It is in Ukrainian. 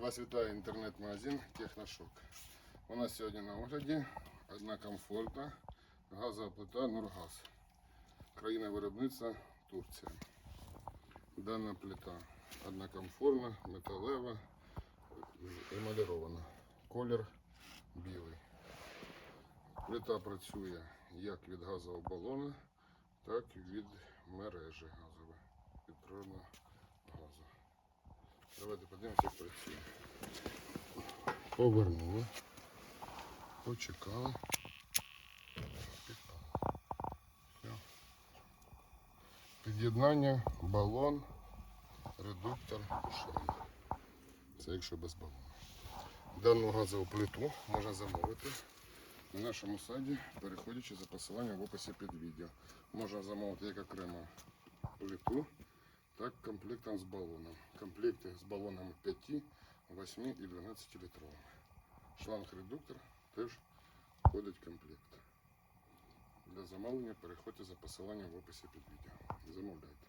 Вас вітає інтернет-магазин Техношок. У нас сьогодні на огляді одна комфортна газова плита Нургаз. Країна виробництва Турція. Дана плита однокомфортна, металева, емалірована. Колір білий. Плита працює як від газового балона, так і від мережі газової. Давайте подивимося, як працює. Повернули. Почекали. Під'єднання, балон, редуктор, шланг. Це якщо без балону. Дану газову плиту можна замовити на нашому сайті, переходячи за посиланням в описі під відео. Можна замовити як окремо плиту, так комплектом з балоном. Комплекти з балонами 5, 8 і 12 літровими. Шланг-редуктор теж входить в комплект. Для замовлення переходьте за посиланням в описі під відео. Замовляйте.